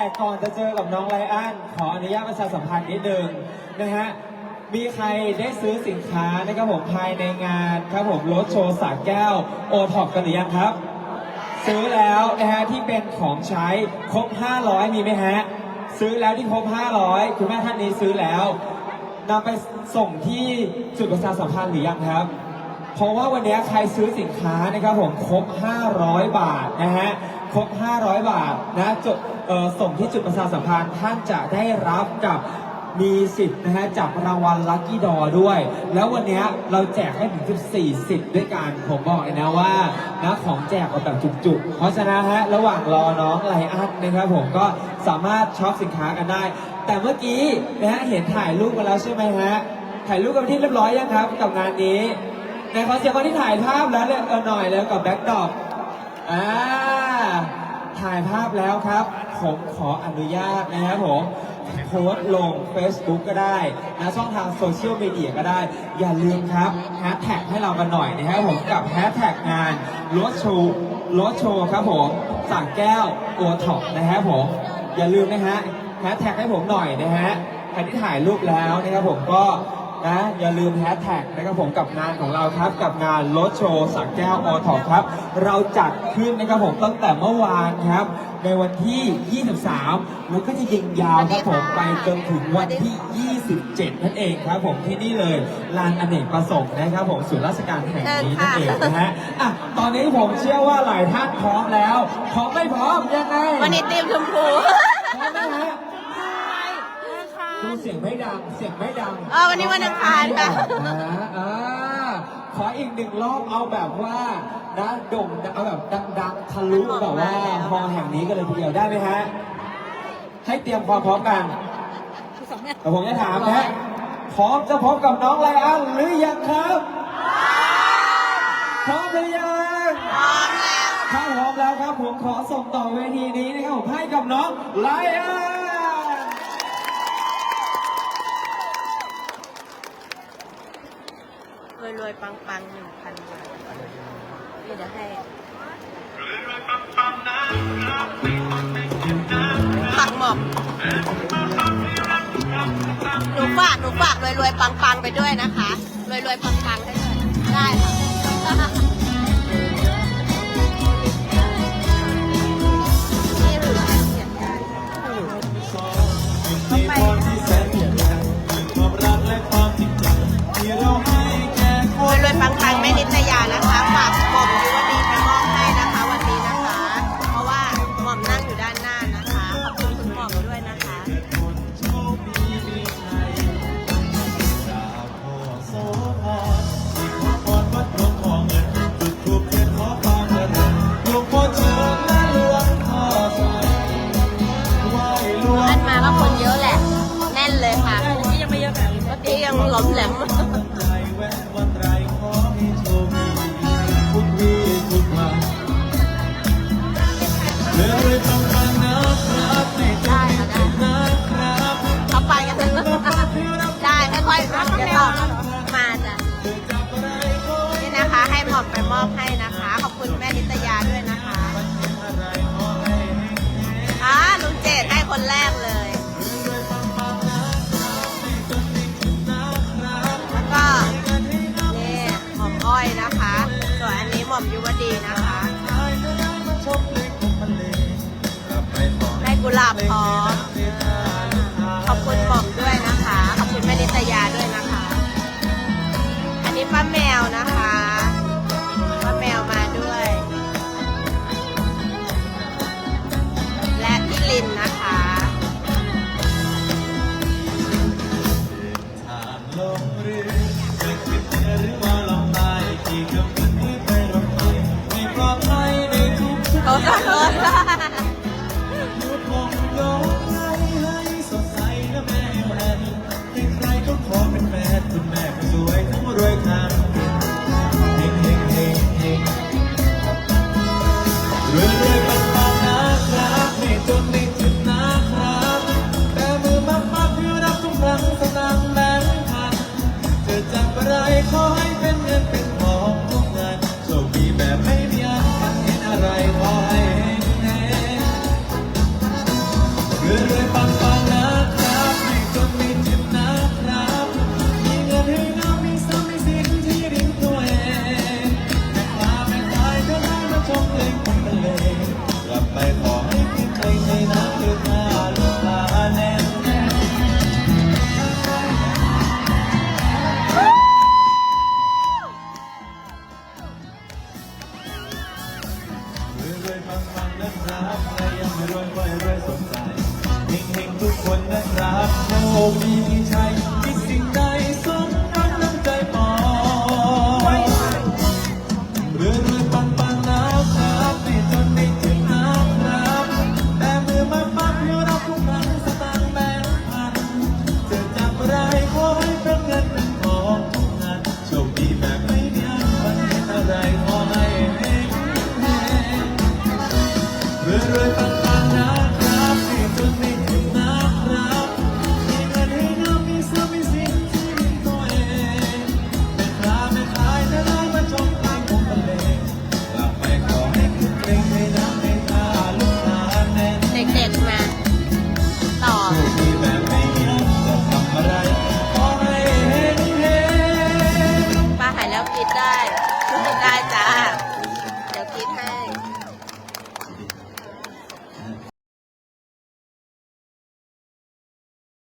แต่ก่อนจะเจอกับน้องไลอ้อนขออนุญาตประชาสัมพันธ์นิดนึงนะฮะ มีใครได้ซื้อสินค้านะครับผมภายในงานครับผมรถโชว์สากแก้วโอท็อปกันหรือยังครับ ซื้อแล้วนะฮะที่เป็นของใช้ครบ 500 มีไหมฮะ ซื้อแล้วที่ครบ 500 คุณแม่ท่านนี้ซื้อแล้วนำไปส่งที่จุดประชาสัมพันธ์หรือยังครับเพราะว่าวันนี้ใครซื้อสินค้านะครับผมครบ 500 บาทนะฮะ ครบ 500 บาทนะจด เอ่อส่งที่จุดประชาสัมพันธ์ท่านจะได้รับกับมีสิทธิ์นะฮะจับรางวัลลัคกี้ดอด้วย แล้ววันนี้เราแจกให้ถึง 14 สิทธิ์ด้วยกันผมบอกเลยนะว่านะของแจกเอาแบบจุกๆ เพราะฉะนั้นฮะระหว่างรอน้องไลอันนะครับผมก็สามารถช็อปสินค้ากันได้ แต่เมื่อกี้นะฮะเห็นถ่ายรูปกันแล้วใช่ไหมฮะถ่ายรูปกันที่เรียบร้อยยังครับกับงานนี้ในขอเสียงคนที่ถ่ายภาพแล้วเลยเออหน่อยแล้วกับแบ็คดรอปอ่า ถ่ายภาพแล้วครับ ผมขออนุญาตนะครับผมโพสต์ลง Facebook ก็ได้นะช่องทางโซเชียลมีเดียก็ได้ อย่าลืมครับแฮชแท็กให้เรากันหน่อยนะครับผมกับแฮชแท็กงานรถโชว์รถโชว์ครับผมสั่งแก้วโอท็อปนะครับผม อย่าลืมนะฮะแฮชแท็กให้ผมหน่อยนะฮะใครที่ถ่ายรูปแล้วนะครับผมก็ นะอย่าลืมแฮชแท็กนะครับผมกับงานของเราครับ กับงานรถโชว์สักแก้วอทอครับ เราจัดขึ้นนะครับผมตั้งแต่เมื่อวานครับ ในวันที่ 23 แล้วก็จะยิงยาวครับผมไปจนถึงวันที่ 27 นั่นเองครับผมที่นี่เลยลานอเนกประสงค์นะครับผมศูนย์ราชการแห่งนี้นั่นเองนะฮะอะตอนนี้ผมเชื่อว่าหลายท่านพร้อมแล้วพร้อมไม่พร้อมยังไงวันนี้เตรียมชมพูพร้อมไหมฮะ ดูเสียงไม่ดัง เสียงไม่ดังเออวันนี้วันอังคารค่ะนะอ่าขออีกหนึ่งรอบเอาแบบว่านะโด่งเอาแบบดังๆทะลุแบบว่าฮอแห่งนี้กันเลยทีเดียวได้ไหมฮะ ให้เตรียมความพร้อมกันแต่ผมจะถามนะฮะพร้อมจะพบกับน้องไลอ้อนหรือยังครับพร้อมหรือยังพร้อมแล้วถ้าพร้อมแล้วครับผมขอส่งต่อเวทีนี้นะครับผมให้กับน้องไลอ้อน ร วยรวยๆปังปังหนึ่งพันบาทเดี๋ยวให้ปักหมอบหนูฝากหนูฝากรวยรวยๆปังปังๆไปด้วยนะคะรวยรวยๆปังปังๆให้ อมแหลมใจแวะวันไรขอให้โชคดีทุกวี่ทุกวันเรื่อยๆต้องฟังนะครับในใจนะครับเขาไปกันได้ค่อยๆจะตอบมาจ้ะนี่นะคะ ให้หมอมไปมอบให้นะคะ ขอบคุณแม่นิตยาด้วยนะคะอ่าลุงเจดให้คนแรกเลย อมอ้อยนะคะ ส่วนอันนี้หม่อมยุวดีนะคะได้กุหลาบพร้อม ร คนนะครับโชคดีที่ใช่